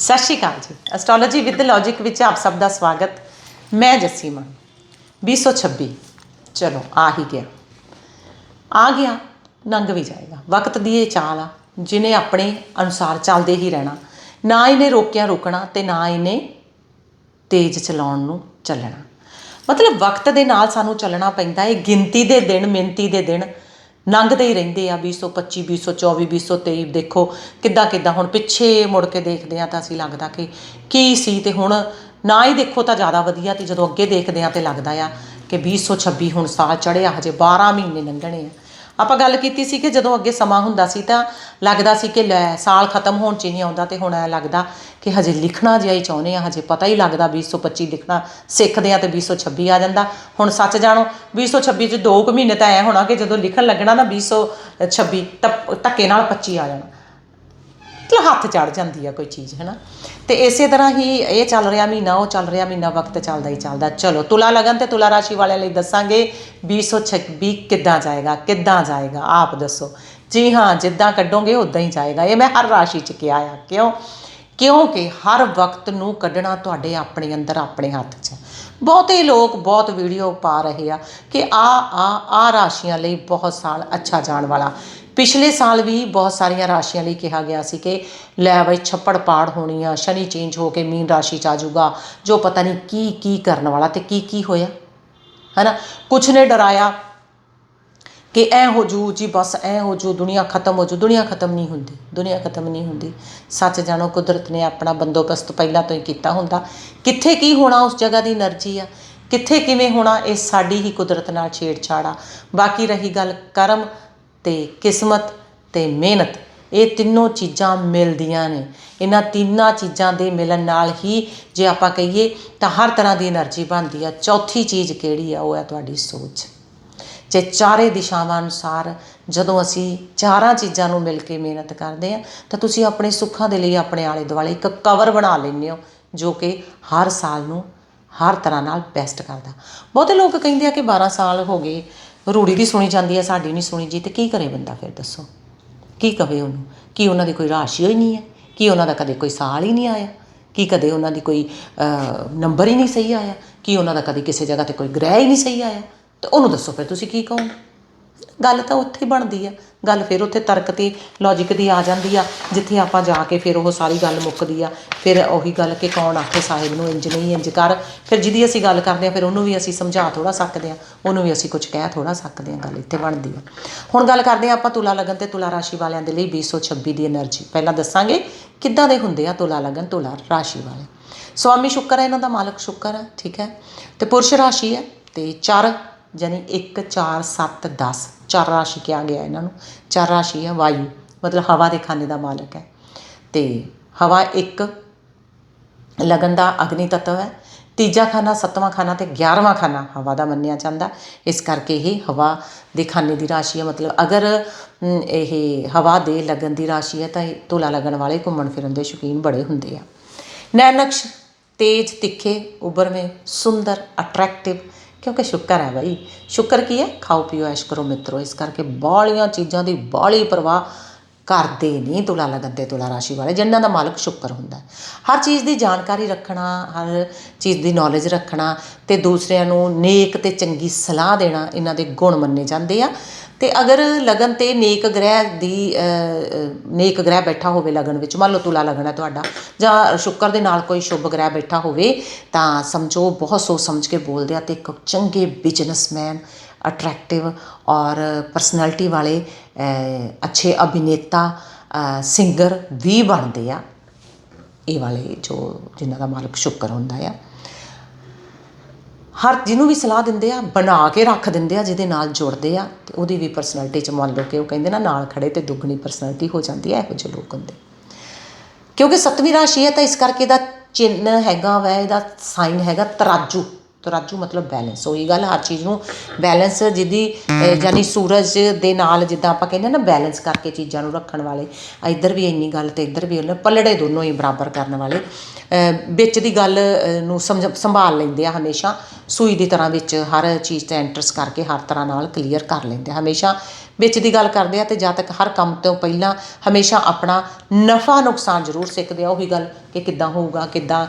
ਸਤਿ ਸ਼੍ਰੀ ਅਕਾਲ ਜੀ। Astrology with logic ਵਿੱਚ ਆਪ ਸਭ ਦਾ ਸਵਾਗਤ। ਮੈਂ ਜੱਸੀ ਮਾਨ 2026 ਚਲੋ, ਆ ਹੀ ਗਿਆ। ਆ ਗਿਆ, ਲੰਘ ਵੀ ਜਾਏਗਾ। ਵਕਤ ਦੀ ਇਹ ਚਾਲ ਆ, ਜਿਨੇ ਆਪਣੇ ਅਨੁਸਾਰ ਚੱਲਦੇ ਹੀ ਰਹਿਣਾ। ਨਾ ਇਹਨੇ ਰੋਕਿਆ ਰੁਕਣਾ ਤੇ ਨਾ ਇਹਨੇ ਤੇਜ਼ ਚਲਾਉਣ ਨੂੰ ਚੱਲਣਾ। ਮਤਲਬ ਵਕਤ ਦੇ ਨਾਲ ਸਾਨੂੰ ਚੱਲਣਾ ਪੈਂਦਾ ਹੈ ਗਿਣਤੀ ਦੇ ਦਿਨ, ਮਿੰਤੀ ਦੇ ਦਿਨ ਲੰਘਦੇ ਹੀ ਰਹਿੰਦੇ ਆ 2025 2024 2023 ਦੇਖੋ ਕਿੱਦਾਂ ਕਿੱਦਾਂ। ਹੁਣ ਪਿੱਛੇ ਮੁੜ ਕੇ ਦੇਖਦੇ ਆ ਤਾਂ ਅਸੀਂ ਲੱਗਦਾ ਕਿ ਕੀ ਸੀ ਤੇ ਹੁਣ ਨਾ ਹੀ ਦੇਖੋ ਤਾਂ ਜ਼ਿਆਦਾ ਵਧੀਆ ਤੇ ਜਦੋਂ ਅੱਗੇ ਦੇਖਦੇ ਆ ਤੇ ਲੱਗਦਾ ਆ ਕਿ 2026 ਹੁਣ ਸਾਲ ਚੜਿਆ ਹਜੇ 12 ਮਹੀਨੇ ਲੰਘਣੇ ਆ। ਆਪਾਂ ਗੱਲ ਕੀਤੀ ਸੀ ਕਿ ਜਦੋਂ ਅੱਗੇ ਸਮਾਂ ਹੁੰਦਾ ਸੀ ਤਾਂ ਲੱਗਦਾ ਸੀ ਕਿ ਲੈ, ਸਾਲ ਖਤਮ ਹੋਣ ਚ ਹੀ ਨਹੀਂ ਆਉਂਦਾ ਤੇ ਹੁਣ ਐ ਲੱਗਦਾ ਕਿ ਹਜੇ ਲਿਖਣਾ ਜਿਹਾ ਹੀ ਚਾਹੁੰਦੇ ਆ ਹਜੇ ਪਤਾ ਹੀ ਲੱਗਦਾ 2025 ਲਿਖਣਾ ਸਿੱਖਦੇ ਆ ਤੇ 2026 ਆ ਜਾਂਦਾ। ਹੁਣ ਸੱਚ ਜਾਣੋ 2026 ਚ 2 ਕੁ ਮਹੀਨੇ ਤਾਂ ਐ ਹੋਣਾ ਕਿ ਜਦੋਂ ਲਿਖਣ ਲੱਗਣਾ ਨਾ 2026 ਤਾਂ ਧੱਕੇ ਨਾਲ 25 ਆ ਜਾਣਾ। ਮਤਲਬ ਹੱਥ ਚੜ ਜਾਂਦੀ ਆ ਕੋਈ ਚੀਜ਼ ਹੈ ਨਾ ਤੇ ਇਸੇ ਤਰ੍ਹਾਂ ਹੀ ਇਹ ਚੱਲ ਰਿਹਾ ਮਹੀਨਾ, ਉਹ ਚੱਲ ਰਿਹਾ ਮਹੀਨਾ, ਵਕਤ ਚੱਲਦਾ ਹੀ ਚੱਲਦਾ। ਚਲੋ, ਤੁਲਾ ਲਗਨ ਤੇ ਤੁਲਾ ਰਾਸ਼ੀ ਵਾਲਿਆਂ ਲਈ ਦੱਸਾਂਗੇ 2026 ਕਿੱਦਾਂ ਜਾਏਗਾ ਕਿੱਦਾਂ ਜਾਏਗਾ, ਆਪ ਦੱਸੋ। ਜੀ ਹਾਂ, ਜਿੱਦਾਂ ਕੱਢੋਗੇ ਉਦਾਂ ਹੀ ਜਾਏਗਾ। ਇਹ ਮੈਂ ਹਰ ਰਾਸ਼ੀ ਚ ਕਿਹਾ ਆ। ਕਿਉਂ? ਕਿਉਂਕਿ ਹਰ ਵਕਤ ਨੂੰ ਕੱਢਣਾ ਤੁਹਾਡੇ ਆਪਣੇ ਅੰਦਰ, ਆਪਣੇ ਹੱਥ 'ਚ। ਬਹੁਤੇ ਲੋਕ ਬਹੁਤ ਵੀਡੀਓ ਪਾ ਰਹੇ ਆ ਕਿ ਆ ਆ ਆ ਰਾਸ਼ੀਆਂ ਲਈ ਬਹੁਤ ਸਾਲ ਅੱਛਾ ਜਾਣ ਵਾਲਾ। ਪਿਛਲੇ ਸਾਲ ਵੀ ਬਹੁਤ ਸਾਰੀਆਂ ਰਾਸ਼ੀਆਂ ਲਈ ਕਿਹਾ ਗਿਆ ਸੀ ਕਿ ਲੈ ਬਈ ਛੱਪੜ ਪਾੜ ਹੋਣੀ ਆ, ਸ਼ਨੀ ਚੇਂਜ ਹੋ ਕੇ ਮੀਨ ਰਾਸ਼ੀ ਚ ਆ ਜਾਊਗਾ, ਜੋ ਪਤਾ ਨਹੀਂ ਕੀ ਕੀ ਕਰਨ ਵਾਲਾ ਤੇ ਕੀ ਕੀ ਹੋਇਆ? ਹਨਾ? ਕੁਛ ਨੇ ਡਰਾਇਆ ਕਿ ਐ ਹੋ ਜੂ ਜੀ, ਬਸ ਐ ਹੋ ਜੂ, ਦੁਨੀਆ ਖਤਮ ਹੋ ਜੂ। ਦੁਨੀਆ ਖਤਮ ਨਹੀਂ ਹੁੰਦੀ, ਦੁਨੀਆ ਖਤਮ ਨਹੀਂ ਹੁੰਦੀ। ਸੱਚ ਜਾਣੋ, ਕੁਦਰਤ ਨੇ ਆਪਣਾ ਬੰਦੋਬਸਤ ਪਹਿਲਾਂ ਤੋਂ ਹੀ ਕੀਤਾ ਹੁੰਦਾ। ਕਿੱਥੇ ਕੀ ਹੋਣਾ, ਉਸ ਜਗ੍ਹਾ ਦੀ એનર્ਜੀ ਆ? ਕਿੱਥੇ ਕਿਵੇਂ ਹੋਣਾ, ਇਹ ਸਾਡੀ ਹੀ ਕੁਦਰਤ ਨਾਲ ਛੇੜਛਾੜ ਆ। ਬਾਕੀ ਰਹੀ ਗੱਲ ਕਰਮ ਅਤੇ ਕਿਸਮਤ ਅਤੇ ਮਿਹਨਤ, ਇਹ ਤਿੰਨੋਂ ਚੀਜ਼ਾਂ ਮਿਲਦੀਆਂ ਨੇ। ਇਹਨਾਂ ਤਿੰਨਾਂ ਚੀਜ਼ਾਂ ਦੇ ਮਿਲਣ ਨਾਲ ਹੀ ਜੇ ਆਪਾਂ ਕਹੀਏ ਤਾਂ ਹਰ ਤਰ੍ਹਾਂ ਦੀ એનર્ਜੀ ਬਣਦੀ ਆ। ਚੌਥੀ ਚੀਜ਼ ਕਿਹੜੀ ਆ? ਉਹ ਹੈ ਤੁਹਾਡੀ ਸੋਚ। ਜੇ ਚਾਰੇ ਦਿਸ਼ਾਵਾਂ ਅਨੁਸਾਰ ਜਦੋਂ ਅਸੀਂ ਚਾਰਾਂ ਚੀਜ਼ਾਂ ਨੂੰ ਮਿਲ ਕੇ ਮਿਹਨਤ ਕਰਦੇ ਆ, ਤਾਂ ਤੁਸੀਂ ਆਪਣੇ ਸੁੱਖਾਂ ਦੇ ਲਈ, ਆਪਣੇ ਆਲੇ ਦੁਆਲੇ ਇੱਕ ਕਵਰ ਬਣਾ ਲੈਂਦੇ ਹੋ, ਜੋ ਕਿ ਹਰ ਸਾਲ ਨੂੰ ਹਰ ਤਰ੍ਹਾਂ ਨਾਲ ਬੈਸਟ ਕਰਦਾ। ਬਹੁਤੇ ਲੋਕ ਕਹਿੰਦੇ ਆ ਕਿ 12 ਸਾਲ ਹੋ ਗਏ ਰੂੜੀ ਦੀ ਸੁਣੀ ਜਾਂਦੀ ਹੈ, ਸਾਡੀ ਨਹੀਂ ਸੁਣੀ ਜੀ, ਤੇ ਕੀ ਕਰੇ ਬੰਦਾ ਫਿਰ ਦੱਸੋ? ਕੀ ਕਵੇ ਉਹਨੂੰ? ਕੀ ਉਹਨਾਂ ਦੀ ਕੋਈ ਰਾਸ਼ੀ ਹੀ ਨਹੀਂ ਹੈ? ਕੀ ਉਹਨਾਂ ਦਾ ਕਦੇ ਕੋਈ ਸਾਲ ਹੀ ਨਹੀਂ ਆਇਆ? ਕੀ ਕਦੇ ਉਹਨਾਂ ਦੀ ਕੋਈ ਨੰਬਰ ਹੀ ਨਹੀਂ ਸਹੀ ਆਇਆ? ਕੀ ਉਹਨਾਂ ਦਾ ਕਦੇ ਕਿਸੇ ਜਗ੍ਹਾ ਤੇ ਕੋਈ ਗ੍ਰਹਿ ਹੀ ਨਹੀਂ ਸਹੀ ਆਇਆ? ਤੇ ਉਹਨੂੰ ਦੱਸੋ ਫਿਰ, ਤੁਸੀਂ ਕੀ ਕਹੋਗੇ? ਗੱਲ ਤਾਂ ਉੱਥੇ ਬਣਦੀ ਆ। ਗੱਲ ਫਿਰ ਉੱਥੇ ਤਰਕ ਤੇ ਲੌਜੀਕ ਦੀ ਆ ਜਾਂਦੀ ਆ, ਜਿੱਥੇ ਆਪਾਂ ਜਾ ਕੇ ਫਿਰ ਉਹ ਸਾਰੀ ਗੱਲ ਮੁੱਕਦੀ ਆ। ਫਿਰ ਉਹੀ ਗੱਲ ਕਿ ਕੌਣ ਆਖੇ ਸਾਹਿਬ ਨੂੰ, ਇੰਜ ਨਹੀਂ, ਇੰਜ ਕਰ। ਫਿਰ ਜਿਹਦੀ ਅਸੀਂ ਗੱਲ ਕਰਦੇ ਆ, ਫਿਰ ਉਹਨੂੰ ਵੀ ਅਸੀਂ ਸਮਝਾ ਥੋੜਾ ਸਕਦੇ ਆ। ਉਹਨੂੰ ਵੀ ਅਸੀਂ ਕੁਝ ਕਹਿ ਥੋੜਾ ਸਕਦੇ ਆ, ਗੱਲ ਇੱਥੇ ਬਣਦੀ ਆ। ਹੁਣ ਗੱਲ ਕਰਦੇ ਆ ਆਪਾਂ ਤੁਲਾ ਲਗਨ ਤੇ ਤੁਲਾ ਰਾਸ਼ੀ ਵਾਲਿਆਂ ਦੇ ਲਈ 226 ਦੀ એનર્ਜੀ ਪਹਿਲਾਂ ਦੱਸਾਂਗੇ ਕਿੱਦਾਂ ਦੇ ਹੁੰਦੇ ਆ ਤੁਲਾ ਲਗਨ, ਤੁਲਾ ਰਾਸ਼ੀ ਵਾਲੇ। ਸਵਾਮੀ ਸ਼ੁੱਕਰ ਹੈ, ਇਹਨਾਂ ਦਾ ਮਾਲਕ ਸ਼ੁੱਕਰ ਹੈ, ਠੀਕ ਹੈ। ਤੇ ਪੁਰਸ਼ ਰਾਸ਼ੀ ਹੈ, ਤੇ ਚਾਰ ਯਾਨੀ 1 4 7 10 ਚਰ ਰਾਸ਼ੀ ਕਿਹਾ ਗਿਆ ਇਹਨਾਂ ਨੂੰ। ਚਰ ਰਾਸ਼ੀ ਹੈ ਵਾਯੂ। ਮਤਲਬ ਹਵਾ ਦੇ ਖਾਨੇ ਦਾ ਮਾਲਕ ਹੈ। ਤੇ ਹਵਾ ਇੱਕ ਲਗਨ ਦਾ ਅਗਨੀ ਤੱਤਵ ਹੈ। ਤੀਜਾ ਖਾਨਾ, ਸੱਤਵਾਂ ਖਾਨਾ ਤੇ 11ਵਾਂ ਖਾਨਾ ਹਵਾ ਦਾ ਮੰਨਿਆ ਜਾਂਦਾ। ਇਸ ਕਰਕੇ ਇਹ ਹਵਾ ਦੇ ਖਾਨੇ ਦੀ ਰਾਸ਼ੀ ਹੈ। ਮਤਲਬ ਅਗਰ ਇਹ ਹਵਾ ਦੇ ਲਗਨ ਦੀ ਰਾਸ਼ੀ ਹੈ ਤਾਂ ਇਹ ਤੁਲਾ ਲੱਗਣ ਵਾਲੇ ਘੁੰਮਣ ਫਿਰਨ ਦੇ ਸ਼ੌਕੀਨ ਬੜੇ ਹੁੰਦੇ ਆ। ਨੈਨਕਸ਼, ਤੇਜ ਤਿੱਖੇ ਉਬਰਵੇਂ ਸੁੰਦਰ ਅਟਰੈਕਟਿਵ ਕਿਉਂਕਿ ਸ਼ੁਕਰ ਹੈ ਭਾਈ ਸ਼ੁਕਰ ਕੀ ਹੈ? ਖਾਓ, ਪੀਓ, ਐਸ਼ ਕਰੋ ਮਿੱਤਰੋ। ਇਸ ਕਰਕੇ ਬਾਲੀਆਂ ਚੀਜ਼ਾਂ ਦੀ ਬਾਲੀ ਪਰਵਾਹ ਕਰਦੇ ਨਹੀਂ ਤੁਲਾ ਲਗਨ ਤੇ ਤੁਲਾ ਰਾਸ਼ੀ ਵਾਲੇ। ਜਿਨ੍ਹਾਂ ਦਾ ਮਾਲਕ ਸ਼ੁਕਰ ਹੁੰਦਾ ਹਰ ਚੀਜ਼ ਦੀ ਜਾਣਕਾਰੀ ਰੱਖਣਾ, ਹਰ ਚੀਜ਼ ਦੀ ਨੌਲੇਜ ਰੱਖਣਾ ਤੇ ਦੂਸਰਿਆਂ ਨੂੰ ਨੇਕ ਤੇ ਚੰਗੀ ਸਲਾਹ ਦੇਣਾ, ਇਹਨਾਂ ਦੇ ਗੁਣ ਮੰਨੇ ਜਾਂਦੇ ਆ। ਅਤੇ ਅਗਰ ਲਗਨ ਤੇ ਨੇਕ ਗ੍ਰਹਿ ਦੀ ਨੇਕ ਗ੍ਰਹਿ ਬੈਠਾ ਹੋਵੇ ਲਗਨ ਵਿੱਚ, ਮੰਨ ਲਓ ਤੁਲਾ ਲਗਨ ਹੈ ਤੁਹਾਡਾ, ਜਾਂ ਸ਼ੁਕਰ ਦੇ ਨਾਲ ਕੋਈ ਸ਼ੁਭ ਗ੍ਰਹਿ ਬੈਠਾ ਹੋਵੇ, ਤਾਂ ਸਮਝੋ ਬਹੁਤ ਸੋਚ ਸਮਝ ਕੇ ਬੋਲਦੇ ਆ ਅਤੇ ਇੱਕ ਚੰਗੇ ਬਿਜ਼ਨਸਮੈਨ ਅਟਰੈਕਟਿਵ ਔਰ ਪਰਸਨੈਲਿਟੀ ਵਾਲੇ ਅੱਛੇ ਅਭਿਨੇਤਾ ਸਿੰਗਰ ਵੀ ਬਣਦੇ ਆ। ਇਹ ਵਾਲੇ ਜੋ ਜਿਨ੍ਹਾਂ ਦਾ ਮਾਲਕ ਸ਼ੁਕਰ ਹੁੰਦਾ ਆ। ਹਰ ਜਿਹਨੂੰ ਵੀ ਸਲਾਹ ਦਿੰਦੇ ਆ, ਬਣਾ ਕੇ ਰੱਖ ਦਿੰਦੇ ਆ, ਜਿਹਦੇ ਨਾਲ ਜੁੜਦੇ ਆ, ਤੇ ਉਹਦੀ ਵੀ ਪਰਸਨੈਲਿਟੀ ਚ ਮੰਨ ਲਓ ਕਿ ਉਹ ਕਹਿੰਦੇ ਨਾ, ਨਾਲ ਖੜੇ ਤੇ ਦੁੱਗਣੀ ਪਰਸਨੈਲਿਟੀ ਹੋ ਜਾਂਦੀ ਹੈ ਇਹੋ ਜਿਹੇ ਲੋਕ ਹੁੰਦੇ। ਕਿਉਂਕਿ ਸੱਤਵੀਂ ਰਾਸ਼ੀ ਹੈ ਤਾਂ ਇਸ ਕਰਕੇ ਇਹਦਾ ਚਿੰਨ ਹੈਗਾ ਵੈ, ਇਹਦਾ ਸਾਈਨ ਹੈਗਾ ਤਰਾਜੂ। ਤਰਾਜੂ ਮਤਲਬ ਬੈਲੈਂਸ ਉਹੀ ਗੱਲ ਹਰ ਚੀਜ਼ ਨੂੰ ਬੈਲੈਂਸ ਜਿਹਦੀ ਯਾਨੀ ਸੂਰਜ ਦੇ ਨਾਲ ਜਿੱਦਾਂ ਆਪਾਂ ਕਹਿੰਦੇ ਨਾ ਬੈਲੈਂਸ ਕਰਕੇ ਚੀਜ਼ਾਂ ਨੂੰ ਰੱਖਣ ਵਾਲੇ। ਇੱਧਰ ਵੀ ਇੰਨੀ ਗੱਲ ਤੇ ਇੱਧਰ ਵੀ ਉਹਨੇ ਪਲੜੇ ਦੋਨੋਂ ਹੀ ਬਰਾਬਰ ਕਰਨ ਵਾਲੇ। ਵਿੱਚ ਦੀ ਗੱਲ ਨੂੰ ਸਮਝ, ਸੰਭਾਲ ਲੈਂਦੇ ਆ ਹਮੇਸ਼ਾ। ਸੂਈ ਦੀ ਤਰ੍ਹਾਂ ਵਿੱਚ ਹਰ ਚੀਜ਼ ਤੇ ਐਂਟਰਸ ਕਰਕੇ ਹਰ ਤਰ੍ਹਾਂ ਨਾਲ ਕਲੀਅਰ ਕਰ ਲੈਂਦੇ ਆ। ਹਮੇਸ਼ਾ ਵਿੱਚ ਦੀ ਗੱਲ ਕਰਦੇ ਆ ਅਤੇ ਜਦ ਤੱਕ ਹਰ ਕੰਮ ਤੋਂ ਪਹਿਲਾਂ ਹਮੇਸ਼ਾ ਆਪਣਾ ਨਫਾ ਨੁਕਸਾਨ ਜ਼ਰੂਰ ਸਿੱਖਦੇ ਆ। ਉਹੀ ਗੱਲ ਕਿ ਕਿੱਦਾਂ ਹੋਊਗਾ, ਕਿੱਦਾਂ,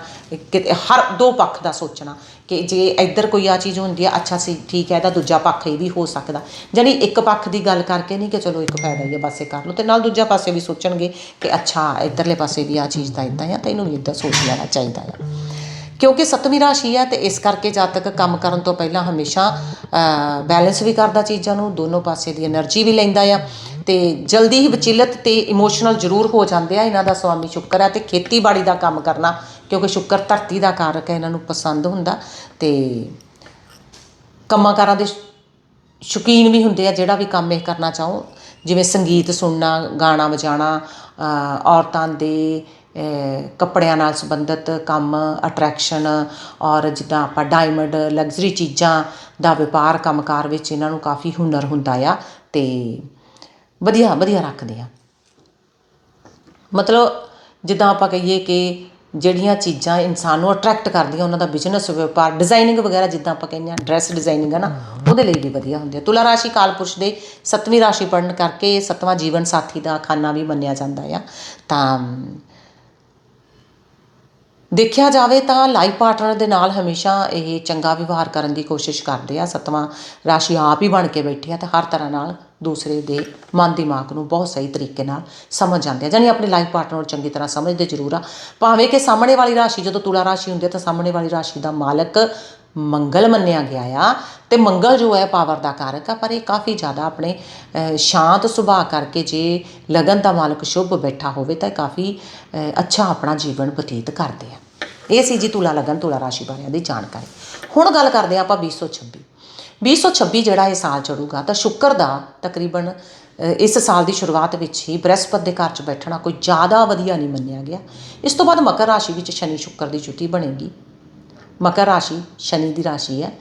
ਕਿ- ਹਰ ਦੋ ਪੱਖ ਦਾ ਸੋਚਣਾ ਕਿ ਜੇ ਇੱਧਰ ਕੋਈ ਆ ਚੀਜ਼ ਹੁੰਦੀ ਆ, ਅੱਛਾ ਸੀ, ਠੀਕ ਹੈ, ਇਹਦਾ ਦੂਜਾ ਪੱਖ ਇਹ ਵੀ ਹੋ ਸਕਦਾ। ਜਾਨੀ ਇੱਕ ਪੱਖ ਦੀ ਗੱਲ ਕਰਕੇ ਨਹੀਂ ਕਿ ਚਲੋ ਇੱਕ ਫਾਇਦਾ ਹੀ ਹੈ ਬਸ ਇਹ ਕਰ ਲਓ ਤੇ ਨਾਲ ਦੂਜਾ ਪਾਸੇ ਵੀ ਸੋਚਣਗੇ ਕਿ ਅੱਛਾ, ਇੱਧਰਲੇ ਪਾਸੇ ਵੀ ਆ ਚੀਜ਼ ਦਾ ਇਦਾਂ ਆ ਤਾਂ ਇਹਨੂੰ ਵੀ ਇਦਾਂ ਸੋਚ ਲੈਣਾ ਚਾਹੀਦਾ ਆ। ਕਿਉਂਕਿ ਸਤਵੀਂ ਰਾਸ਼ੀ ਹੈ ਤੇ ਇਸ ਕਰਕੇ ਜਦ ਤੱਕ ਕੰਮ ਕਰਨ ਤੋਂ ਪਹਿਲਾਂ ਹਮੇਸ਼ਾ ਬੈਲੈਂਸ ਵੀ ਕਰਦਾ ਚੀਜ਼ਾਂ ਨੂੰ, ਦੋਨੋਂ ਪਾਸੇ ਦੀ એનર્ਜੀ ਵੀ ਲੈਂਦਾ ਆ ਤੇ ਜਲਦੀ ਹੀ ਵਿਚਲਿਤ ਤੇ ਇਮੋਸ਼ਨਲ ਜ਼ਰੂਰ ਹੋ ਜਾਂਦੇ ਆ ਇਹਨਾਂ ਦਾ ਸਵਾਮੀ ਸ਼ੁਕਰ ਹੈ ਤੇ ਖੇਤੀਬਾੜੀ ਦਾ ਕੰਮ ਕਰਨਾ, ਕਿਉਂਕਿ ਸ਼ੁਕਰ ਧਰਤੀ ਦਾ ਕਾਰਕ ਹੈ ਇਹਨਾਂ ਨੂੰ ਪਸੰਦ ਹੁੰਦਾ ਤੇ ਕੰਮਾਂ ਕਾਰਾਂ ਦੇ ਸ਼ੁਕੀਨ ਵੀ ਹੁੰਦੇ ਆ, ਜਿਹੜਾ ਵੀ ਕੰਮ ਇਹ ਕਰਨਾ ਚਾਹੋ, ਜਿਵੇਂ ਸੰਗੀਤ ਸੁਣਨਾ, ਗਾਣਾ ਵਜਾਣਾ ਔਰਤਾਂ ਦੇ ਕੱਪੜਿਆਂ ਨਾਲ ਸੰਬੰਧਿਤ ਕੰਮ ਅਟਰੈਕਸ਼ਨ ਔਰ ਜਿੱਦਾਂ ਆਪਾਂ ਡਾਇਮੰਡ ਲਗਜ਼ਰੀ ਚੀਜ਼ਾਂ ਦਾ ਵਪਾਰ ਕੰਮਕਾਰ ਵਿੱਚ ਇਹਨਾਂ ਨੂੰ ਕਾਫੀ ਹੁਨਰ ਹੁੰਦਾ ਆ ਅਤੇ ਵਧੀਆ ਵਧੀਆ ਰੱਖਦੇ ਆ। ਮਤਲਬ ਜਿੱਦਾਂ ਆਪਾਂ ਕਹੀਏ ਕਿ ਜਿਹੜੀਆਂ ਚੀਜ਼ਾਂ ਇਨਸਾਨ ਨੂੰ ਅਟਰੈਕਟ ਕਰਦੀਆਂ, ਉਹਨਾਂ ਦਾ ਬਿਜ਼ਨਸ ਵਪਾਰ ਡਿਜ਼ਾਈਨਿੰਗ ਵਗੈਰਾ ਜਿੱਦਾਂ ਆਪਾਂ ਕਹਿੰਦੇ ਆ ਡਰੈਸ ਡਿਜ਼ਾਈਨਿੰਗ ਹੈ ਨਾ, ਉਹਦੇ ਲਈ ਵੀ ਵਧੀਆ ਹੁੰਦੀ ਹੈ ਤੁਲਾ ਰਾਸ਼ੀ ਕਾਲਪੁਰਸ਼ ਦੇ ਸੱਤਵੀਂ ਰਾਸ਼ੀ ਪੜਨ ਕਰਕੇ ਇਹ ਸੱਤਵਾਂ ਜੀਵਨ ਸਾਥੀ ਦਾ ਖਾਨਾ ਵੀ ਮੰਨਿਆ ਜਾਂਦਾ ਆ। ਤਾਂ ਦੇਖਿਆ ਜਾਵੇ ਤਾਂ ਲਾਈਫ ਪਾਰਟਨਰ ਦੇ ਨਾਲ ਹਮੇਸ਼ਾ ਇਹ ਚੰਗਾ ਵਿਵਹਾਰ ਕਰਨ ਦੀ ਕੋਸ਼ਿਸ਼ ਕਰਦੇ ਆ। ਸੱਤਵਾਂ ਰਾਸ਼ੀ ਆਪ ਹੀ ਬਣ ਕੇ ਬੈਠੇ ਆ ਤੇ ਹਰ ਤਰ੍ਹਾਂ ਨਾਲ ਦੂਸਰੇ ਦੇ ਮਨ ਦਿਮਾਗ ਨੂੰ ਬਹੁਤ ਸਹੀ ਤਰੀਕੇ ਨਾਲ ਸਮਝ ਜਾਂਦੇ ਆ। ਜਾਨੀ ਆਪਣੇ ਲਾਈਫ ਪਾਰਟਨਰ ਨੂੰ ਚੰਗੀ ਤਰ੍ਹਾਂ ਸਮਝਦੇ ਜ਼ਰੂਰ ਆ। ਭਾਵੇਂ ਕਿ ਸਾਹਮਣੇ ਵਾਲੀ ਰਾਸ਼ੀ ਜਦੋਂ ਤੁਲਾ ਰਾਸ਼ੀ ਹੁੰਦੀ ਹੈ ਤਾਂ ਸਾਹਮਣੇ ਵਾਲੀ ਰਾਸ਼ੀ ਦਾ ਮਾਲਕ ਮੰਗਲ ਮੰਨਿਆ ਗਿਆ ਆ ਤੇ ਮੰਗਲ ਜੋ ਹੈ ਪਾਵਰ ਦਾ ਕਾਰਕ ਆ, ਪਰ ਇਹ ਕਾਫੀ ਜ਼ਿਆਦਾ ਆਪਣੇ ਸ਼ਾਂਤ ਸੁਭਾਅ ਕਰਕੇ ਜੇ ਲਗਨ ਦਾ ਮਾਲਕ ਸ਼ੁਭ ਬੈਠਾ ਹੋਵੇ ਤਾਂ ਇਹ ਕਾਫੀ ਅੱਛਾ ਆਪਣਾ ਜੀਵਨ ਬਤੀਤ ਕਰਦੇ ਆ। ਇਹ ਸੀ ਜੀ ਤੁਲਾ ਲਗਨ, ਤੁਲਾ ਰਾਸ਼ੀ ਵਾਲਿਆਂ ਦੀ ਜਾਣਕਾਰੀ। ਹੁਣ ਗੱਲ ਕਰਦੇ ਆ ਆਪਾਂ 2026 2026 ਜਿਹੜਾ ਇਹ ਸਾਲ ਚੜੂਗਾ ਤਾਂ ਸ਼ੁੱਕਰ ਦਾ ਤਕਰੀਬਨ ਇਸ ਸਾਲ ਦੀ ਸ਼ੁਰੂਆਤ ਵਿੱਚ ਹੀ ਬ੍ਰਹਿਸਪਤ ਦੇ ਘਰ 'ਚ ਬੈਠਣਾ ਕੋਈ ਜ਼ਿਆਦਾ ਵਧੀਆ ਨਹੀਂ ਮੰਨਿਆ ਗਿਆ। ਇਸ ਤੋਂ ਬਾਅਦ ਮਕਰ ਰਾਸ਼ੀ ਵਿੱਚ ਸ਼ਨੀ ਸ਼ੁੱਕਰ ਦੀ ਜੁਤੀ ਬਣੇਗੀ। ਮਕਰ ਰਾਸ਼ੀ, ਸ਼ਨੀ ਦੀ ਰਾਸ਼ੀ ਹੈ।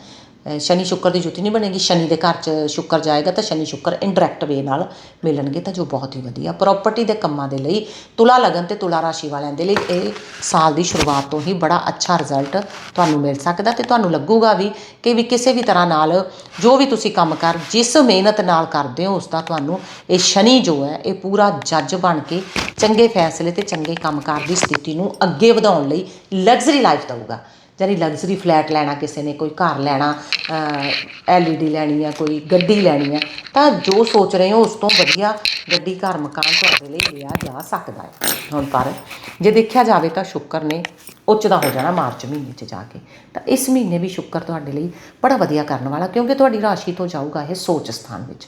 ਸ਼ਨੀ ਸ਼ੁੱਕਰ ਦੀ ਜੁਤੀ ਨਹੀਂ ਬਣੇਗੀ। ਸ਼ਨੀ ਦੇ ਘਰ 'ਚ ਸ਼ੁੱਕਰ ਜਾਏਗਾ ਤਾਂ ਸ਼ਨੀ ਸ਼ੁੱਕਰ ਇਨਡਾਇਰੈਕਟ ਵੇ ਨਾਲ ਮਿਲਣਗੇ ਤਾਂ ਜੋ ਬਹੁਤ ਹੀ ਵਧੀਆ ਪ੍ਰਾਪਰਟੀ ਦੇ ਕੰਮਾਂ ਦੇ ਲਈ, ਤੁਲਾ ਲਗਨ ਤੇ ਤੁਲਾ ਰਾਸ਼ੀ ਵਾਲਿਆਂ ਦੇ ਲਈ ਇਹ ਸਾਲ ਦੀ ਸ਼ੁਰੂਆਤ ਤੋਂ ਹੀ ਬੜਾ ਅੱਛਾ ਰਿਜ਼ਲਟ ਤੁਹਾਨੂੰ ਮਿਲ ਸਕਦਾ ਤੇ ਤੁਹਾਨੂੰ ਲੱਗੂਗਾ ਵੀ ਕਿ ਵੀ ਕਿਸੇ ਵੀ ਤਰ੍ਹਾਂ ਨਾਲ ਜੋ ਵੀ ਤੁਸੀਂ ਕੰਮ ਕਰ, ਜਿਸ ਮਿਹਨਤ ਨਾਲ ਕਰਦੇ ਹੋ, ਉਸ ਦਾ ਤੁਹਾਨੂੰ ਇਹ ਸ਼ਨੀ ਜੋ ਹੈ, ਇਹ ਪੂਰਾ ਜੱਜ ਬਣ ਕੇ ਚੰਗੇ ਫੈਸਲੇ ਤੇ ਚੰਗੇ ਕੰਮਕਾਰ ਦੀ ਸਥਿਤੀ ਨੂੰ ਅੱਗੇ ਵਧਾਉਣ ਲਈ ਲਗਜ਼ਰੀ ਲਾਈਫ ਦਊਗਾ। ਯਾਨੀ ਲਗਜ਼ਰੀ ਫਲੈਟ ਲੈਣਾ ਕਿਸੇ ਨੇ, ਕੋਈ ਘਰ ਲੈਣਾ ਐਲਈਡੀ ਲੈਣੀ ਹੈ ਕੋਈ ਗੱਡੀ ਲੈਣੀ ਹੈ ਤਾਂ ਜੋ ਸੋਚ ਰਹੇ ਹੋ ਉਸ ਤੋਂ ਵਧੀਆ ਗੱਡੀ, ਘਰ ਮਕਾਨ ਤੁਹਾਡੇ ਲਈ ਲਿਆ ਜਾ ਸਕਦਾ ਹੈ। ਹੁਣ ਪਰ ਜੇ ਦੇਖਿਆ ਜਾਵੇ ਤਾਂ ਸ਼ੁੱਕਰ ਨੇ ਉੱਚ ਦਾ ਹੋ ਜਾਣਾ ਮਾਰਚ ਮਹੀਨੇ 'ਚ ਜਾ ਕੇ। ਤਾਂ ਇਸ ਮਹੀਨੇ ਵੀ ਸ਼ੁੱਕਰ ਤੁਹਾਡੇ ਲਈ ਬੜਾ ਵਧੀਆ ਕਰਨ ਵਾਲਾ, ਕਿਉਂਕਿ ਤੁਹਾਡੀ ਰਾਸ਼ੀ ਤੋਂ ਜਾਊਗਾ ਇਹ ਸੋਚ ਸਥਾਨ ਵਿੱਚ।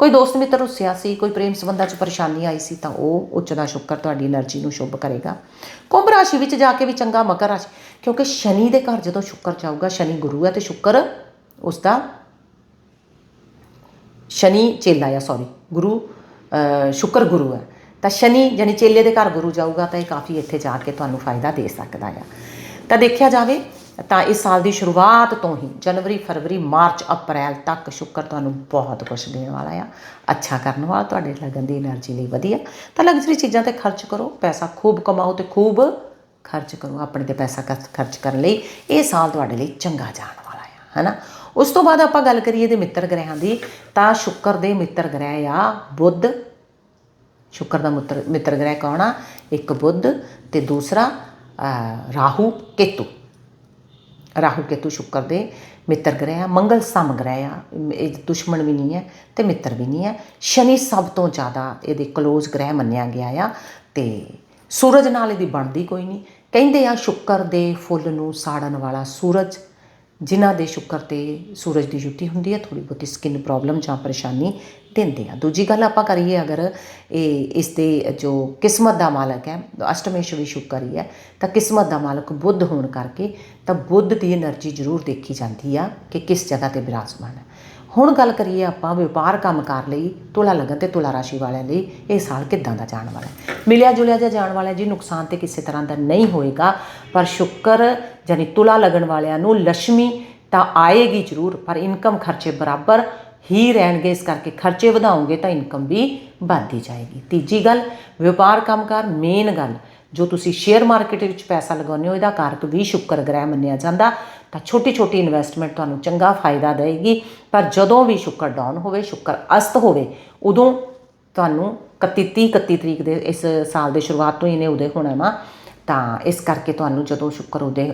ਕੋਈ ਦੋਸਤ ਮਿੱਤਰ ਰੁੱਸਿਆ ਸੀ, ਕੋਈ ਪ੍ਰੇਮ ਸੰਬੰਧਾਂ 'ਚ ਪਰੇਸ਼ਾਨੀ ਆਈ ਸੀ, ਤਾਂ ਉਹ ਉੱਚ ਦਾ ਸ਼ੁਕਰ ਤੁਹਾਡੀ એનર્ਜੀ ਨੂੰ ਸ਼ੁਭ ਕਰੇਗਾ। ਕੁੰਭ ਰਾਸ਼ੀ ਵਿੱਚ ਜਾ ਕੇ ਵੀ ਚੰਗਾ ਮਕਰ ਰਾਸ਼ੀ, ਕਿਉਂਕਿ ਸ਼ਨੀ ਦੇ ਘਰ ਜਦੋਂ ਸ਼ੁਕਰ ਜਾਊਗਾ ਸ਼ਨੀ ਗੁਰੂ ਹੈ ਤੇ ਸ਼ੁਕਰ ਉਸ ਦਾ ਸ਼ਨੀ ਚੇਲਾ ਹੈ ਸੌਰੀ ਗੁਰੂ ਸ਼ੁਕਰ ਗੁਰੂ ਹੈ। ਤਾਂ ਸ਼ਨੀ ਯਾਨੀ ਚੇਲੇ ਦੇ ਘਰ ਗੁਰੂ ਜਾਊਗਾ, ਤਾਂ ਇਹ ਕਾਫੀ ਇੱਥੇ ਜਾ ਕੇ ਤੁਹਾਨੂੰ ਫਾਇਦਾ ਦੇ ਸਕਦਾ ਆ। ਤਾਂ ਦੇਖਿਆ ਜਾਵੇ ਤਾਂ ਇਸ ਸਾਲ ਦੀ ਸ਼ੁਰੂਆਤ ਤੋਂ ਹੀ ਜਨਵਰੀ, ਫਰਵਰੀ, ਮਾਰਚ, ਅਪ੍ਰੈਲ ਤੱਕ ਸ਼ੁੱਕਰ ਤੁਹਾਨੂੰ ਬਹੁਤ ਕੁਝ ਦੇਣ ਵਾਲਾ ਆ। ਅੱਛਾ ਕਰਨ ਵਾਲਾ, ਤੁਹਾਡੇ ਲੱਗਣ ਦੀ એનર્ਜੀ ਲਈ ਵਧੀਆ। ਤਾਂ ਲਗਜ਼ਰੀ ਚੀਜ਼ਾਂ ਤੇ ਖਰਚ ਕਰੋ, ਪੈਸਾ ਖੂਬ ਕਮਾਓ ਤੇ ਖੂਬ ਖਰਚ ਕਰੋ ਆਪਣੇ ਤੇ ਪੈਸਾ ਖਰਚ ਕਰਨ ਲਈ। ਇਹ ਸਾਲ ਤੁਹਾਡੇ ਲਈ ਚੰਗਾ ਜਾਣ ਵਾਲਾ ਆ, ਹਨਾ? ਉਸ ਤੋਂ ਬਾਅਦ ਆਪਾਂ ਗੱਲ ਕਰੀਏ ਦੇ ਮਿੱਤਰ ਗ੍ਰਹਿਾਂ ਦੀ, ਤਾਂ ਸ਼ੁੱਕਰ ਦੇ ਮਿੱਤਰ ਗ੍ਰਹਿ ਆ ਬੁੱਧ। ਸ਼ੁੱਕਰ ਦਾ ਮਿੱਤਰ ਮਿੱਤਰ ਗ੍ਰਹਿ ਕੌਣ ਆ? ਇੱਕ ਬੁੱਧ ਤੇ ਦੂਸਰਾ ਰਾਹੂ, ਕੇਤੂ। ਰਾਹੂ ਕੇਤੂ ਸ਼ੁੱਕਰ ਦੇ, ਮਿੱਤਰ ਗ੍ਰਹਿ ਆ, ਮੰਗਲ ਸਮ ਗ੍ਰਹਿ ਆ, ਇਹ ਦੁਸ਼ਮਣ ਵੀ ਨਹੀਂ ਹੈ ਤੇ ਮਿੱਤਰ ਵੀ ਨਹੀਂ ਹੈ। ਸ਼ਨੀ ਸਭ ਤੋਂ ਜ਼ਿਆਦਾ ਇਹਦੇ ਕਲੋਜ਼ ਗ੍ਰਹਿ ਮੰਨਿਆ ਗਿਆ ਆ ਤੇ ਸੂਰਜ ਨਾਲ ਇਹਦੀ ਬਣਦੀ ਕੋਈ ਨਹੀਂ। ਕਹਿੰਦੇ ਆ ਸ਼ੁੱਕਰ ਦੇ ਫੁੱਲ ਨੂੰ ਸਾੜਨ ਵਾਲਾ ਸੂਰਜ, ਜਿਨ੍ਹਾਂ ਦੇ ਸ਼ੁੱਕਰ ਤੇ ਸੂਰਜ ਦੀ ਜੁੱਤੀ ਹੁੰਦੀ ਹੈ ਥੋੜੀ ਬਹੁਤੀ ਸਕਿਨ ਪ੍ਰੋਬਲਮ ਜਾਂ ਪਰੇਸ਼ਾਨੀ ਦਿੰਦੇ ਆ। ਦੂਜੀ ਗੱਲ ਆਪਾਂ ਕਰੀਏ ਅਗਰ ਇਹ ਇਸ ਦੇ ਜੋ ਕਿਸਮਤ ਦਾ ਮਾਲਕ ਹੈ ਅਸ਼ਟਮੇਸ਼ਵਰੀ ਸ਼ੁਕਰੀ ਹੈ ਤਾਂ ਕਿਸਮਤ ਦਾ ਮਾਲਕ ਬੁੱਧ ਹੋਣ ਕਰਕੇ ਤਾਂ ਬੁੱਧ ਦੀ એનર્ਜੀ ਜ਼ਰੂਰ ਦੇਖੀ ਜਾਂਦੀ ਆ ਕਿ ਕਿਸ ਜਗ੍ਹਾ ਤੇ ਬਿਰਾਜਮਾਨ ਹੈ। ਹੁਣ ਗੱਲ ਕਰੀਏ ਆਪਾਂ ਵਪਾਰ ਕੰਮ ਕੰਮਕਾਰ ਲਈ, ਤੁਲਾ ਲਗਨ ਤੇ ਤੁਲਾ ਰਾਸ਼ੀ ਵਾਲਿਆਂ ਲਈ, ਇਹ ਸਾਲ ਕਿੱਦਾਂ ਦਾ ਜਾਣ ਵਾਲਾ ਹੈ? ਮਿਲਿਆ ਜੁਲਿਆ ਜਾਂ ਜਾਣ ਵਾਲਾ ਜੀ, ਨੁਕਸਾਨ ਤੇ ਕਿਸੇ ਤਰ੍ਹਾਂ ਦਾ ਨਹੀਂ ਹੋਏਗਾ, ਪਰ ਸ਼ੁਕਰ ਯਾਨੀ ਤੁਲਾ ਲਗਨ ਵਾਲਿਆਂ ਨੂੰ ਲక్ష్ਮੀ ਤਾਂ ਆਏਗੀ ਜ਼ਰੂਰ, ਪਰ ਇਨਕਮ ਖਰਚੇ ਬਰਾਬਰ ਹੀ ਰਹਿਣਗੇ, ਇਸ ਕਰਕੇ ਖਰਚੇ ਵਧਾਓਗੇ ਤਾਂ ਇਨਕਮ ਵੀ ਵੱਧਦੀ ਜਾਏਗੀ। ਤੀਜੀ ਗੱਲ, ਵਪਾਰ ਕੰਮਕਾਰ ਮੇਨ ਗੱਲ, ਜੋ ਤੁਸੀਂ ਸ਼ੇਅਰ ਮਾਰਕੀਟ ਵਿੱਚ ਪੈਸਾ ਲਗਾਉਂਦੇ ਹੋ, ਇਹਦਾ ਕਾਰਕ ਵੀ ਸ਼ੁੱਕਰ ਗ੍ਰਹਿ ਮੰਨਿਆ ਜਾਂਦਾ, ਤਾਂ ਛੋਟੀ ਛੋਟੀ ਇਨਵੈਸਟਮੈਂਟ ਤੁਹਾਨੂੰ ਚੰਗਾ ਫਾਇਦਾ ਦੇਵੇਗੀ ਪਰ ਜਦੋਂ ਵੀ ਸ਼ੁੱਕਰ ਡਾਊਨ ਹੋਵੇ, ਸ਼ੁੱਕਰ ਅਸਤ ਹੋਵੇ, ਉਦੋਂ ਤੁਹਾਨੂੰ 31 30 31 ਤਰੀਕ ਦੇ ਇਸ ਸਾਲ ਦੇ ਸ਼ੁਰੂਆਤ ਤੋਂ ਹੀ ਨੇ ਉਦੇ ਹੋਣਾ ਵਾ। ਤਾਂ ਇਸ ਕਰਕੇ ਤੁਹਾਨੂੰ ਜਦੋਂ ਸ਼ੁੱਕਰ ਉਹਦੇ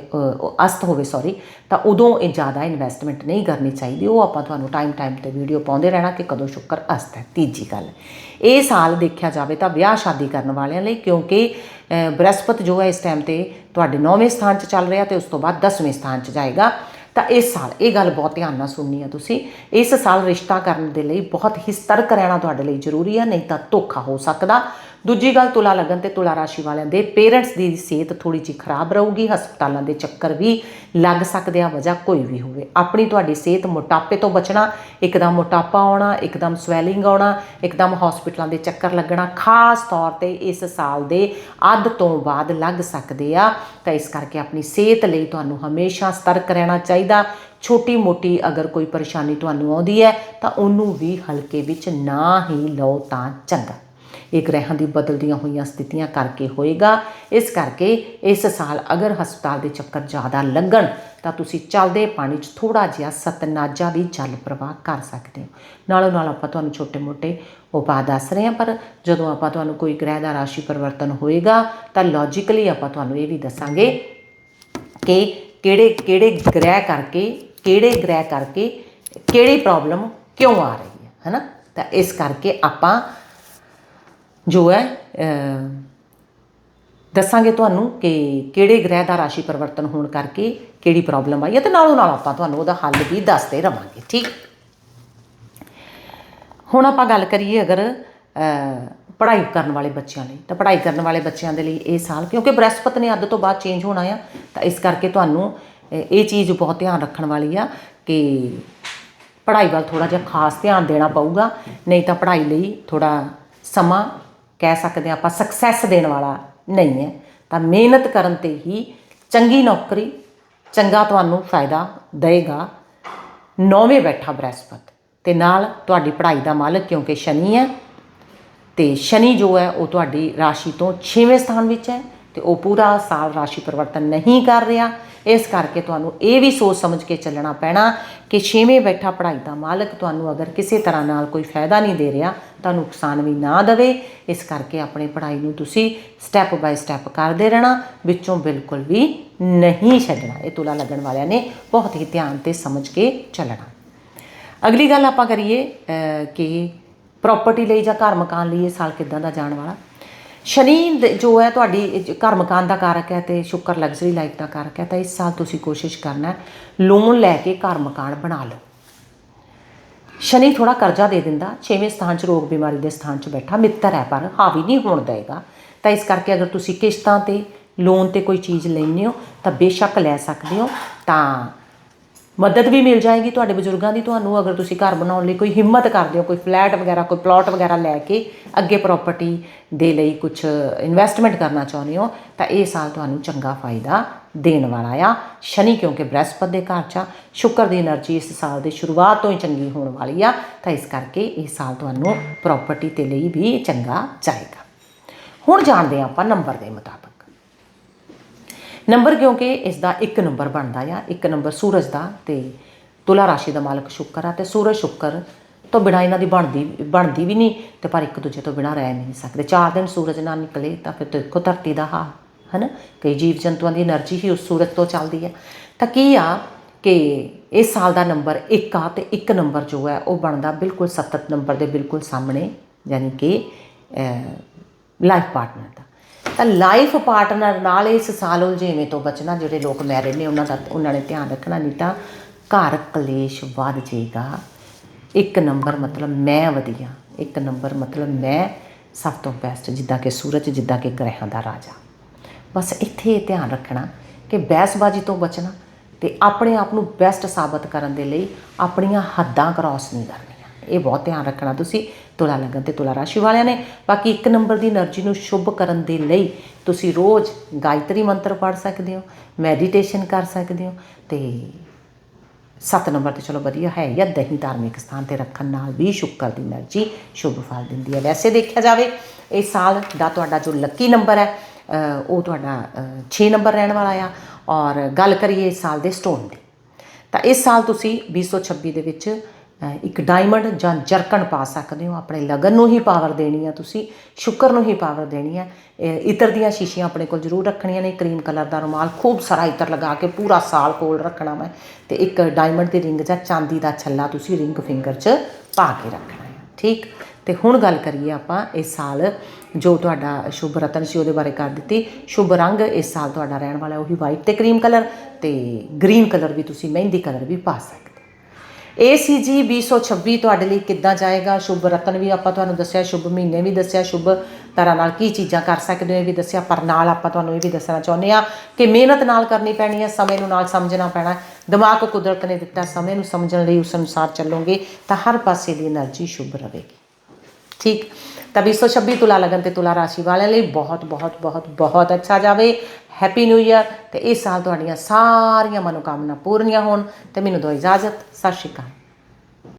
ਅਸਤ ਹੋਵੇ ਸੌਰੀ ਤਾਂ ਉਦੋਂ ਇਹ ਜ਼ਿਆਦਾ ਇਨਵੈਸਟਮੈਂਟ ਨਹੀਂ ਕਰਨੀ ਚਾਹੀਦੀ। ਉਹ ਆਪਾਂ ਤੁਹਾਨੂੰ ਟਾਈਮ ਟਾਈਮ ਤੇ ਵੀਡੀਓ ਪਾਉਂਦੇ ਰਹਿਣਾ ਕਿ ਕਦੋਂ ਸ਼ੁੱਕਰ ਅਸਤ ਹੈ। ਤੀਜੀ ਗੱਲ ਇਹ ਸਾਲ ਦੇਖਿਆ ਜਾਵੇ ਤਾਂ ਵਿਆਹ ਸ਼ਾਦੀ ਕਰਨ ਵਾਲਿਆਂ ਲਈ ਕਿਉਂਕਿ ਅ, ਬ੍ਰਹਸਪਤ ਜੋ ਹੈ ਇਸ ਟਾਈਮ ਤੇ ਤੁਹਾਡੇ 9ਵੇਂ ਸਥਾਨ 'ਚ ਚੱਲ ਰਿਹਾ ਤੇ ਉਸ ਤੋਂ ਬਾਅਦ 10ਵੇਂ ਸਥਾਨ 'ਚ ਜਾਏਗਾ। ਤਾਂ ਇਸ ਸਾਲ ਇਹ ਗੱਲ ਬਹੁਤ ਧਿਆਨ ਨਾਲ ਸੁਣਨੀ ਹੈ ਤੁਸੀਂ। ਇਸ ਸਾਲ ਰਿਸ਼ਤਾ ਕਰਨ ਦੇ ਲਈ ਬਹੁਤ ਹੀ ਸਤਰਕ ਰਹਿਣਾ ਤੁਹਾਡੇ ਲਈ ਜ਼ਰੂਰੀ ਹੈ ਨਹੀਂ ਤਾਂ ਧੋਖਾ ਹੋ ਸਕਦਾ। ਦੂਜੀ ਗੱਲ, ਤੁਲਾ ਲੱਗਣ ਤੇ ਤੁਲਾ ਰਾਸ਼ੀ ਵਾਲਿਆਂ ਦੇ ਪੇਰੈਂਟਸ ਦੀ ਸਿਹਤ ਥੋੜੀ ਜਿਹੀ ਖਰਾਬ ਰਹੂਗੀ, ਹਸਪਤਾਲਾਂ ਦੇ ਚੱਕਰ ਵੀ ਲੱਗ ਸਕਦੇ ਆ, ਵਜ੍ਹਾ ਕੋਈ ਵੀ ਹੋਵੇ। ਆਪਣੀ ਤੁਹਾਡੀ ਸਿਹਤ ਮੋਟਾਪੇ ਤੋਂ ਬਚਣਾ, ਇੱਕਦਮ ਮੋਟਾਪਾ ਆਉਣਾ, ਇੱਕਦਮ ਸਵੈਲਿੰਗ ਆਉਣਾ, ਇੱਕਦਮ ਹਸਪਤਾਲਾਂ ਦੇ ਚੱਕਰ ਲੱਗਣਾ, ਖਾਸ ਤੌਰ ਤੇ ਇਸ ਸਾਲ ਦੇ ਅੱਧ ਤੋਂ ਬਾਅਦ ਲੱਗ ਸਕਦੇ ਆ। ਤਾਂ ਇਸ ਕਰਕੇ ਆਪਣੀ ਸਿਹਤ ਲਈ ਤੁਹਾਨੂੰ ਹਮੇਸ਼ਾ ਸਤਰਕ ਰਹਿਣਾ ਚਾਹੀਦਾ। ਛੋਟੀ ਮੋਟੀ ਅਗਰ ਕੋਈ ਪਰੇਸ਼ਾਨੀ ਤੁਹਾਨੂੰ ਆਉਂਦੀ ਹੈ, ਤਾਂ ਉਹਨੂੰ ਵੀ ਹਲਕੇ ਵਿੱਚ ਨਾ ਹੀ ਲਓ ਤਾਂ ਚੰਗਾ। ਇਹ ਗ੍ਰਹਿਾਂ ਦੀ ਬਦਲਦੀਆਂ ਹੋਈਆਂ ਸਥਿਤੀਆਂ ਕਰਕੇ ਹੋਏਗਾ। ਇਸ ਕਰਕੇ ਇਸ ਸਾਲ ਅਗਰ ਹਸਪਤਾਲ ਦੇ ਚੱਕਰ ਜ਼ਿਆਦਾ ਲੱਗਣ ਤਾਂ ਤੁਸੀਂ ਚੱਲਦੇ ਪਾਣੀ 'ਚ ਥੋੜਾ ਜਿਹਾ ਸਤਨਾਜਾ ਵੀ ਜਲ ਪ੍ਰਵਾਹ ਕਰ ਸਕਦੇ ਹੋ। ਨਾਲੋਂ ਨਾਲ ਆਪਾਂ ਤੁਹਾਨੂੰ ਛੋਟੇ-ਮੋਟੇ ਉਪਾਅ ਦੱਸ ਰਹੇ ਹਾਂ, ਪਰ ਜਦੋਂ ਆਪਾਂ ਤੁਹਾਨੂੰ ਕੋਈ ਗ੍ਰਹਿ ਦਾ ਰਾਸ਼ੀ ਪਰਿਵਰਤਨ ਹੋਏਗਾ, ਤਾਂ ਲੌਜੀਕਲੀ ਆਪਾਂ ਤੁਹਾਨੂੰ ਇਹ ਵੀ ਦੱਸਾਂਗੇ ਕਿ ਕਿਹੜੇ ਕਿਹੜੇ ਗ੍ਰਹਿ ਕਰਕੇ, ਕਿਹੜੇ ਗ੍ਰਹਿ ਕਰਕੇ ਕਿਹੜੀ ਪ੍ਰੋਬਲਮ ਕਿਉਂ ਆ ਰਹੀ ਹੈ, ਹੈਨਾ? ਤਾਂ ਇਸ ਕਰਕੇ ਆਪਾਂ ਜੋ ਹੈ ਦੱਸਾਂਗੇ ਤੁਹਾਨੂੰ ਕਿ ਕਿਹੜੇ ਗ੍ਰਹਿ ਦਾ ਰਾਸ਼ੀ ਪਰਿਵਰਤਨ ਹੋਣ ਕਰਕੇ ਕਿਹੜੀ ਪ੍ਰੋਬਲਮ ਆਈ ਹੈ ਤੇ ਨਾਲੋਂ ਨਾਲ ਆਪਾਂ ਤੁਹਾਨੂੰ ਉਹਦਾ ਹੱਲ ਵੀ ਦੱਸਦੇ ਰਵਾਂਗੇ, ਠੀਕ? ਹੁਣ ਆਪਾਂ ਗੱਲ ਕਰੀਏ ਅਗਰ ਪੜ੍ਹਾਈ ਕਰਨ ਵਾਲੇ ਬੱਚਿਆਂ ਲਈ, ਤਾਂ ਪੜ੍ਹਾਈ ਕਰਨ ਵਾਲੇ ਬੱਚਿਆਂ ਦੇ ਲਈ ਇਹ ਸਾਲ, ਕਿਉਂਕਿ ਬ੍ਰਹਸਪਤ ਨੇ ਅੱਧ ਤੋਂ ਬਾਅਦ ਚੇਂਜ ਹੋਣਾ ਆ, ਤਾਂ ਇਸ ਕਰਕੇ ਤੁਹਾਨੂੰ ਇਹ ਚੀਜ਼ ਬਹੁਤ ਧਿਆਨ ਰੱਖਣ ਵਾਲੀ ਆ ਕਿ ਪੜ੍ਹਾਈ ਵੱਲ ਥੋੜਾ ਜਿਹਾ ਖਾਸ ਧਿਆਨ ਦੇਣਾ ਪਊਗਾ, ਨਹੀਂ ਤਾਂ ਪੜ੍ਹਾਈ ਲਈ ਥੋੜਾ ਸਮਾਂ ਕਹਿ ਸਕਦੇ ਹਾਂ ਆਪਾਂ ਸਕਸੈਸ ਦੇਣ ਵਾਲਾ ਨਹੀਂ ਹੈ, ਤਾਂ ਮਿਹਨਤ ਕਰਨ ਤੇ ਹੀ ਚੰਗੀ ਨੌਕਰੀ ਚੰਗਾ ਤੁਹਾਨੂੰ ਫਾਇਦਾ ਦੇਗਾ। ਨੌਵੇਂ ਬੈਠਾ ਬ੍ਰਹਿਸਪਤ, ਤੇ ਨਾਲ ਤੁਹਾਡੀ ਪੜ੍ਹਾਈ ਦਾ ਮਾਲਕ ਕਿਉਂਕਿ ਸ਼ਨੀ ਹੈ, ਤੇ ਸ਼ਨੀ ਜੋ ਹੈ ਉਹ ਤੁਹਾਡੀ ਰਾਸ਼ੀ ਤੋਂ 6ਵੇਂ ਸਥਾਨ ਵਿੱਚ ਹੈ। ਤੇ ਉਹ ਪੂਰਾ ਸਾਲ ਰਾਸ਼ੀ ਪਰਿਵਰਤਨ ਨਹੀਂ ਕਰ ਰਿਹਾ। ਇਸ ਕਰਕੇ ਤੁਹਾਨੂੰ ਇਹ ਵੀ ਸੋਚ ਸਮਝ ਕੇ ਚੱਲਣਾ ਪੈਣਾ ਕਿ 6ਵੇਂ ਬੈਠਾ ਪੜ੍ਹਾਈ ਦਾ ਮਾਲਕ ਤੁਹਾਨੂੰ ਅਗਰ ਕਿਸੇ ਤਰ੍ਹਾਂ ਨਾਲ ਕੋਈ ਫਾਇਦਾ ਨਹੀਂ ਦੇ ਰਿਹਾ ਤਾਂ ਨੁਕਸਾਨ ਵੀ ਨਾ ਦੇਵੇ। ਇਸ ਕਰਕੇ ਆਪਣੇ ਪੜ੍ਹਾਈ ਨੂੰ ਤੁਸੀਂ ਸਟੈਪ ਬਾਈ ਸਟੈਪ ਕਰਦੇ ਰਹਿਣਾ, ਵਿੱਚੋਂ ਬਿਲਕੁਲ ਵੀ ਨਹੀਂ ਛੱਡਣਾ। ਇਹ ਤੁਲਾ ਲੱਗਣ ਵਾਲਿਆਂ ਨੇ ਬਹੁਤ ਹੀ ਧਿਆਨ ਤੇ ਸਮਝ ਕੇ ਚੱਲਣਾ। ਅਗਲੀ ਗੱਲ ਆਪਾਂ ਕਰੀਏ ਕਿ ਪ੍ਰਾਪਰਟੀ ਲਈ ਜਾਂ ਘਰ ਮਕਾਨ ਲਈ ਇਹ ਸਾਲ ਕਿੱਦਾਂ ਦਾ ਜਾਣ ਵਾਲਾ? ਸ਼ਨੀ ਜੋ ਹੈ ਤੁਹਾਡੀ ਘਰ ਮਕਾਨ ਦਾ ਕਾਰਕ ਹੈ ਤੇ ਸ਼ੁੱਕਰ ਲਗਜ਼ਰੀ ਲਾਈਫ ਦਾ ਕਾਰਕ ਹੈ, ਤਾਂ ਇਸ ਸਾਲ ਤੁਸੀਂ ਕੋਸ਼ਿਸ਼ ਕਰਨਾ ਲੋਨ ਲੈ ਕੇ ਘਰ ਮਕਾਨ ਬਣਾ ਲਓ। ਸ਼ਨੀ ਥੋੜਾ ਕਰਜ਼ਾ ਦੇ ਦਿੰਦਾ 6ਵੇਂ ਸਥਾਨ 'ਚ ਰੋਗ ਬਿਮਾਰੀ ਦੇ ਸਥਾਨ 'ਚ ਬੈਠਾ, ਮਿੱਤਰ ਹੈ ਪਰ ਹਾਵੀ ਨਹੀਂ ਹੋਣ ਦੇਗਾ। ਤਾਂ ਇਸ ਕਰਕੇ ਅਗਰ ਤੁਸੀਂ ਕਿਸ਼ਤਾਂ ਤੇ ਲੋਨ ਤੇ ਕੋਈ ਚੀਜ਼ ਲੈਂਦੇ ਹੋ, ਤਾਂ ਬੇਸ਼ੱਕ ਲੈ ਸਕਦੇ ਹੋ। ਤਾਂ ਮਦਦ ਵੀ ਮਿਲ ਜਾਏਗੀ ਤੁਹਾਡੇ ਬਜ਼ੁਰਗਾਂ ਦੀ। ਤੁਹਾਨੂੰ ਅਗਰ ਤੁਸੀਂ ਘਰ ਬਣਾਉਣ ਲਈ ਕੋਈ ਹਿੰਮਤ ਕਰਦੇ ਹੋ, ਕੋਈ ਫਲੈਟ ਵਗੈਰਾ, ਕੋਈ ਪਲਾਟ ਵਗੈਰਾ ਲੈ ਕੇ ਅੱਗੇ ਪ੍ਰਾਪਰਟੀ ਦੇ ਲਈ ਕੁਝ ਇਨਵੈਸਟਮੈਂਟ ਕਰਨਾ ਚਾਹੁੰਦੇ ਹੋ, ਤਾਂ ਇਹ ਸਾਲ ਤੁਹਾਨੂੰ ਚੰਗਾ ਫਾਇਦਾ ਦੇਣ ਵਾਲਾ ਆ। ਸ਼ਨੀ ਕਿਉਂਕਿ ਬ੍ਰਹਿਸਪਤ ਦੇ ਘਰ 'ਚ ਸ਼ੁਕਰ ਦੀ એનર્ਜੀ ਇਸ ਸਾਲ ਦੇ ਸ਼ੁਰੂਆਤ ਤੋਂ ਹੀ ਚੰਗੀ ਹੋਣ ਵਾਲੀ ਆ, ਤਾਂ ਇਸ ਕਰਕੇ ਇਹ ਸਾਲ ਤੁਹਾਨੂੰ ਪ੍ਰਾਪਰਟੀ ਤੇ ਲਈ ਵੀ ਚੰਗਾ ਜਾਏਗਾ। ਹੁਣ ਜਾਣਦੇ ਆਪਾਂ ਨੰਬਰ ਦੇ ਮੁਤਾਬਕ। ਨੰਬਰ ਕਿਉਂਕਿ ਇਸ ਦਾ ਇੱਕ ਨੰਬਰ ਬਣਦਾ ਆ, ਇੱਕ ਨੰਬਰ ਸੂਰਜ ਦਾ ਤੇ ਤੁਲਾ ਰਾਸ਼ੀ ਦਾ ਮਾਲਕ ਸ਼ੁਕਰ ਆ ਤੇ ਸੂਰਜ ਸ਼ੁਕਰ ਤੋਂ ਬਿਨਾ ਇਹਨਾਂ ਦੀ ਬਣਦੀ ਬਣਦੀ ਵੀ ਨਹੀਂ ਤੇ ਪਰ ਇੱਕ ਦੂਜੇ ਤੋਂ ਬਿਨਾ ਰਹਿ ਨਹੀਂ ਸਕਦੇ। ਚਾਰ ਦਿਨ ਸੂਰਜ ਨਾ ਨਿਕਲੇ ਤਾਂ ਫਿਰ ਕੋ ਧਰਤੀ ਦਾ ਹਾਲ, ਹਨਾ? ਕਈ ਜੀਵ ਜੰਤੂਆਂ ਦੀ એનર્ਜੀ ਹੀ ਉਸ ਸੂਰਜ ਤੋਂ ਚੱਲਦੀ ਆ। ਤਾਂ ਕੀ ਆ ਕਿ ਇਸ ਸਾਲ ਦਾ ਨੰਬਰ 1 ਆ ਤੇ ਇੱਕ ਨੰਬਰ ਜੋ ਹੈ ਉਹ ਬਣਦਾ ਬਿਲਕੁਲ 77 ਨੰਬਰ ਦੇ ਬਿਲਕੁਲ ਸਾਹਮਣੇ, ਯਾਨੀ ਕਿ ਲਾਈਫ ਪਾਰਟਨਰ ਦਾ। ਤਾਂ ਲਾਈਫ ਪਾਰਟਨਰ ਨਾਲ ਇਸ ਸਾਲ ਉਲਝੇਵੇਂ ਤੋਂ ਬਚਣਾ, ਜਿਹੜੇ ਲੋਕ ਮੈਰਿਡ ਨੇ, ਉਹਨਾਂ ਦਾ ਉਹਨਾਂ ਨੇ ਧਿਆਨ ਰੱਖਣਾ ਨਹੀਂ ਤਾਂ ਘਰ ਕਲੇਸ਼ ਵੱਧ ਜਾਏਗਾ। ਇੱਕ ਨੰਬਰ ਮਤਲਬ ਮੈਂ ਵਧੀਆ, ਇੱਕ ਨੰਬਰ ਮਤਲਬ ਮੈਂ ਸਭ ਤੋਂ ਬੈਸਟ ਜਿੱਦਾਂ ਕਿ ਸੂਰਜ, ਜਿੱਦਾਂ ਕਿ ਗ੍ਰਹਿਾਂ ਦਾ ਰਾਜਾ। ਬਸ ਇੱਥੇ ਇਹ ਧਿਆਨ ਰੱਖਣਾ ਕਿ ਬਹਿਸਬਾਜ਼ੀ ਤੋਂ ਬਚਣਾ ਤੇ ਆਪਣੇ ਆਪ ਨੂੰ ਬੈਸਟ ਸਾਬਤ ਕਰਨ ਦੇ ਲਈ ਆਪਣੀਆਂ ਹੱਦਾਂ ਕ੍ਰਾਸ ਨਹੀਂ ਕਰਨੀਆਂ। ਇਹ ਬਹੁਤ ਧਿਆਨ ਰੱਖਣਾ ਤੁਸੀਂ ਤੁਲਾ ਲਗਨ ਤੇ ਤੁਲਾ ਰਾਸ਼ੀ ਵਾਲਿਆਂ ਨੇ। ਬਾਕੀ ਇੱਕ ਨੰਬਰ ਦੀ એનર્ਜੀ ਨੂੰ ਸ਼ੁਭ ਕਰਨ ਦੇ ਲਈ ਤੁਸੀਂ ਰੋਜ਼ ਗਾਇਤਰੀ ਮੰਤਰ ਪੜ੍ਹ ਸਕਦੇ ਹੋ, ਮੈਡੀਟੇਸ਼ਨ ਕਰ ਸਕਦੇ ਹੋ ਤੇ 7 ਨੰਬਰ ਤੇ ਚਲੋ ਵਧੀਆ ਹੈ, ਜਾਂ ਦਹੀਂ ਧਾਰਮਿਕ ਸਥਾਨ ਤੇ ਰੱਖਣ ਨਾਲ ਵੀ ਸ਼ੁਕਰ ਦੀ એનર્ਜੀ ਸ਼ੁਭ ਫਲ ਦਿੰਦੀ ਹੈ। ਵੈਸੇ ਦੇਖਿਆ ਜਾਵੇ, ਇਹ ਸਾਲ ਦਾ ਤੁਹਾਡਾ ਜੋ ਲੱਕੀ ਨੰਬਰ ਹੈ ਉਹ ਤੁਹਾਡਾ 6 ਨੰਬਰ ਰਹਿਣ ਵਾਲਾ ਆ। ਔਰ ਗੱਲ ਕਰੀਏ ਇਸ ਸਾਲ ਦੇ ਸਟੋਨ ਦੀ ਤਾਂ ਇਸ ਸਾਲ ਤੁਸੀਂ 2026 ਦੇ ਵਿੱਚ ਇੱਕ ਡਾਇਮੰਡ ਜਾਂ ਜਰਕਣ ਪਾ ਸਕਦੇ ਹੋ। ਆਪਣੇ ਲਗਨ ਨੂੰ ਹੀ ਪਾਵਰ ਦੇਣੀ ਆ ਤੁਸੀਂ, ਸ਼ੁਕਰ ਨੂੰ ਹੀ ਪਾਵਰ ਦੇਣੀ ਆ। ਇਹ ਇਤਰ ਦੀਆਂ ਸ਼ੀਸ਼ੀਆਂ ਆਪਣੇ ਕੋਲ ਜ਼ਰੂਰ ਰੱਖਣੀਆਂ ਨੇ। ਕਰੀਮ ਕਲਰ ਦਾ ਰੁਮਾਲ ਖੂਬ ਸਾਰਾ ਇਤਰ ਲਗਾ ਕੇ ਪੂਰਾ ਸਾਲ ਕੋਲ ਰੱਖਣਾ ਮੈਂ ਤੇ ਇੱਕ ਡਾਇਮੰਡ ਦੀ ਰਿੰਗ ਜਾਂ ਚਾਂਦੀ ਦਾ ਛੱਲਾ ਤੁਸੀਂ ਰਿੰਗ ਫਿੰਗਰ 'ਚ ਪਾ ਕੇ ਰੱਖਣਾ ਹੈ ਠੀਕ? ਤੇ ਹੁਣ ਗੱਲ ਕਰੀਏ ਆਪਾਂ ਇਸ ਸਾਲ ਜੋ ਤੁਹਾਡਾ ਸ਼ੁਭ ਰਤਨ ਸੀ ਉਹਦੇ ਬਾਰੇ ਕਰ ਦਿੱਤੀ। ਸ਼ੁਭ ਰੰਗ ਇਸ ਸਾਲ ਤੁਹਾਡਾ ਰਹਿਣ ਵਾਲਾ ਉਹੀ ਵਾਈਟ ਤੇ ਕਰੀਮ ਕਲਰ ਤੇ ਗ੍ਰੀਨ ਕਲਰ ਵੀ ਤੁਸੀਂ ਮਹਿੰਦੀ ਕਲਰ ਵੀ ਪਾ ਸਕਦੇ ਇਹ ਸੀ ਜੀ 226 ਤੁਹਾਡੇ ਲਈ ਕਿੱਦਾਂ ਜਾਏਗਾ? ਸ਼ੁਭ ਰਤਨ ਵੀ ਆਪਾਂ ਤੁਹਾਨੂੰ ਦੱਸਿਆ, ਸ਼ੁਭ ਮਹੀਨੇ ਵੀ ਦੱਸਿਆ, ਸ਼ੁਭ ਤਰ੍ਹਾਂ ਨਾਲ ਕੀ ਚੀਜ਼ਾਂ ਕਰ ਸਕਦੇ ਹੋ ਇਹ ਵੀ ਦੱਸਿਆ, ਪਰ ਨਾਲ ਆਪਾਂ ਤੁਹਾਨੂੰ ਇਹ ਵੀ ਦੱਸਣਾ ਚਾਹੁੰਦੇ ਆ ਕਿ ਮਿਹਨਤ ਨਾਲ ਕਰਨੀ ਪੈਣੀ ਹੈ, ਸਮੇਂ ਨੂੰ ਨਾਲ ਸਮਝਣਾ ਪੈਣਾ ਦਿਮਾਗ ਕੁਦਰਤ ਨੇ ਦਿੱਤਾ, ਸਮੇਂ ਨੂੰ ਸਮਝਣ ਲਈ ਉਸ ਅਨੁਸਾਰ ਚੱਲੋਗੇ ਤਾਂ ਹਰ ਪਾਸੇ ਦੀ એનર્ਜੀ ਸ਼ੁਭ ਰਹੇਗੀ। ਠੀਕ? ਤਾਂ 226 ਤੁਲਾ ਲਗਨ ਤੇ ਤੁਲਾ ਰਾਸ਼ੀ ਵਾਲਿਆਂ ਲਈ ਬਹੁਤ ਬਹੁਤ ਬਹੁਤ ਬਹੁਤ ਅੱਛਾ ਜਾਵੇ। ਹੈਪੀ ਨਿਊ ਇਅਰ ਤੇ ਇਸ ਸਾਲ ਤੁਹਾਡੀਆਂ ਸਾਰੀਆਂ ਮਨੋਕਾਮਨਾ ਪੂਰਨੀਆਂ ਹੋਣ ਤੇ ਮੈਨੂੰ ਦੋ ਇਜਾਜ਼ਤ। ਸਤਿ ਸ਼੍ਰੀ ਅਕਾਲ।